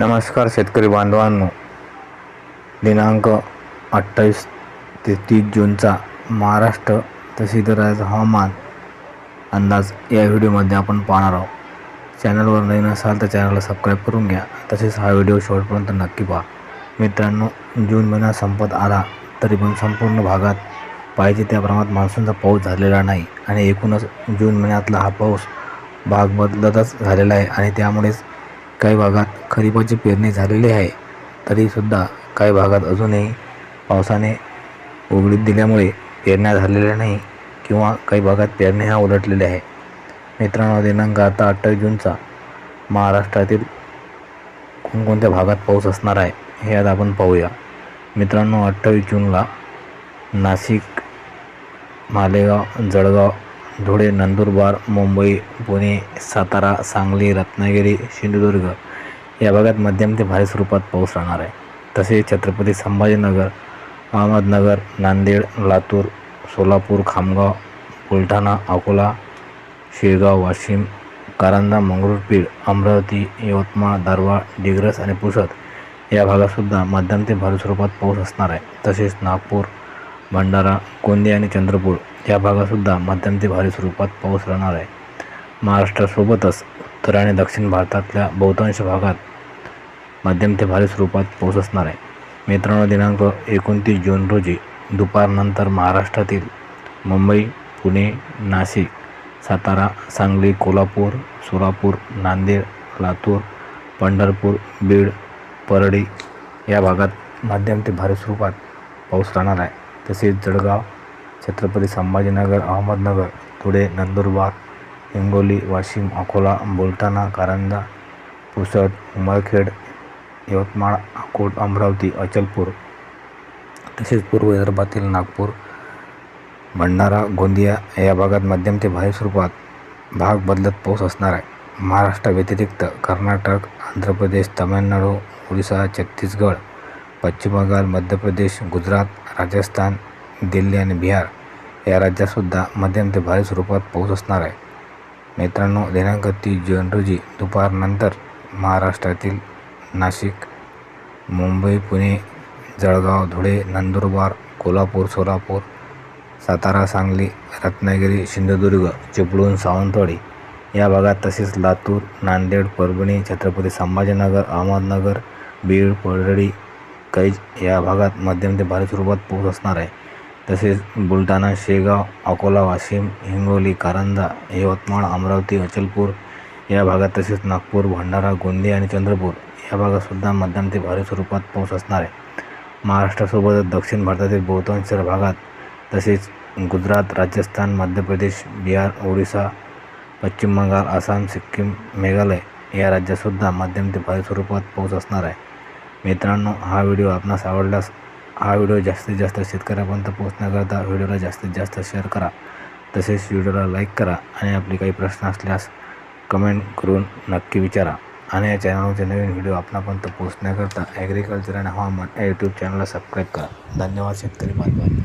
नमस्कार शेतकरी बांधवांनो. दिनांक अठ्ठावीस ते तीस जूनचा महाराष्ट्र तसेच राज्याचा हवामान अंदाज या व्हिडिओमध्ये आपण पाहणार आहोत. चॅनलवर नवीन असाल तर चॅनलला सबस्क्राईब करून घ्या. तसेच हा व्हिडिओ शेवटपर्यंत नक्की पहा. मित्रांनो जून महिना संपत आला तरी पण संपूर्ण भागात पाहिजे त्या प्रमाणात मान्सूनचा पाऊस झालेला नाही आणि एकूणच जून महिन्यातला हा पाऊस भाग बदलतच झालेला आहे आणि त्यामुळेच काही भागात खरीपाची पेरणी झालेली आहे तरीसुद्धा काही भागात अजूनही पावसाने उघडीत दिल्यामुळे पेरण्या झालेल्या नाही किंवा काही भागात पेरण्या ह्या उलटलेल्या आहे. मित्रांनो दिनांक आता अठ्ठावीस जूनचा महाराष्ट्रातील कोणकोणत्या भागात पाऊस असणार आहे हे आज आपण पाहूया. मित्रांनो अठ्ठावीस जूनला नाशिक मालेगाव जळगाव धुळे नंदुरबार मुंबई पुणे सातारा सांगली रत्नागिरी सिंधुदुर्ग या भागात मध्यम ते भारी स्वरूपात पाऊस राहणार आहे. तसेच छत्रपती संभाजीनगर अहमदनगर नांदेड लातूर सोलापूर खामगाव बुलढाणा अकोला शेगाव वाशिम कारंजा मंगरुळपीर अमरावती यवतमाळ दारवाड डिग्रस आणि पुसद या भागातसुद्धा मध्यम ते भारी स्वरूपात पाऊस असणार आहे. तसेच नागपूर भंडारा गोंदिया आणि चंद्रपूर या भागातसुद्धा मध्यम ते भारी स्वरूपात पाऊस राहणार आहे. महाराष्ट्रासोबतच उत्तर आणि दक्षिण भारतातल्या बहुतांश भागात मध्यम ते भारी स्वरूपात पाऊस असणार आहे. मित्रांनो दिनांक एकोणतीस जून रोजी दुपारनंतर महाराष्ट्रातील मुंबई पुणे नाशिक सातारा सांगली कोल्हापूर सोलापूर नांदेड लातूर पंढरपूर बीड परळी या भागात मध्यम ते भारी स्वरूपात पाऊस राहणार आहे. तसेच जळगाव छत्रपती संभाजीनगर अहमदनगर धुळे नंदुरबार हिंगोली वाशिम अकोला बुलढाणा कारंजा पुसद उमरखेड यवतमाळ अकोट अमरावती अचलपूर तसेच पूर्व विदर्भातील नागपूर भंडारा गोंदिया या भागात मध्यम ते भारी स्वरूपात भाग बदलत पाऊस असणार आहे. महाराष्ट्राव्यतिरिक्त कर्नाटक आंध्र प्रदेश तामिळनाडू ओडिसा छत्तीसगड पश्चिम बंगाल मध्य प्रदेश गुजरात राजस्थान दिल्ली आणि बिहार या राज्यातसुद्धा मध्यम ते भारी स्वरूपात पाऊस असणार आहे. मित्रांनो दिनांक तीस जून रोजी दुपारनंतर महाराष्ट्रातील नाशिक मुंबई पुणे जळगाव धुळे नंदुरबार कोल्हापूर सोलापूर सातारा सांगली रत्नागिरी सिंधुदुर्ग चिपळूण सावंतवाडी या भागात तसेच लातूर नांदेड परभणी छत्रपती संभाजीनगर अहमदनगर बीड परळी कैज या भागात मध्यम ते भारी स्वरूपात पाऊस असणार आहे. तसेच बुलढाणा शेगाव अकोला वाशिम हिंगोली कारंजा यवतमाळ अमरावती अचलपूर या भागात तसेच नागपूर भंडारा गोंदिया आणि चंद्रपूर या भागातसुद्धा मध्यम ते भारी स्वरूपात पाऊस असणार आहे. महाराष्ट्रासोबतच दक्षिण भारतातील बहुतांश भागात तसेच गुजरात राजस्थान मध्य प्रदेश बिहार ओडिसा पश्चिम बंगाल आसाम सिक्कीम मेघालय या राज्यातसुद्धा मध्यम ते भारी स्वरूपात पाऊस असणार आहे. मित्रांनो हा व्हिडिओ आपणास आवडल्यास हा व्हिडिओ जास्तीत जास्त शेतकऱ्यापर्यंत पोहोचण्याकरता व्हिडिओला जास्तीत जास्त शेअर करा. तसेच व्हिडिओला लाईक करा आणि आपले काही प्रश्न असल्यास कमेंट करून नक्की विचारा. आणि या चॅनलचे नवीन व्हिडिओ आपणापर्यंत पोहोचण्याकरता ॲग्रिकल्चर आणि हवामान या यूट्यूब चॅनलला सबस्क्राईब करा. धन्यवाद शेतकरी बांधवांनो.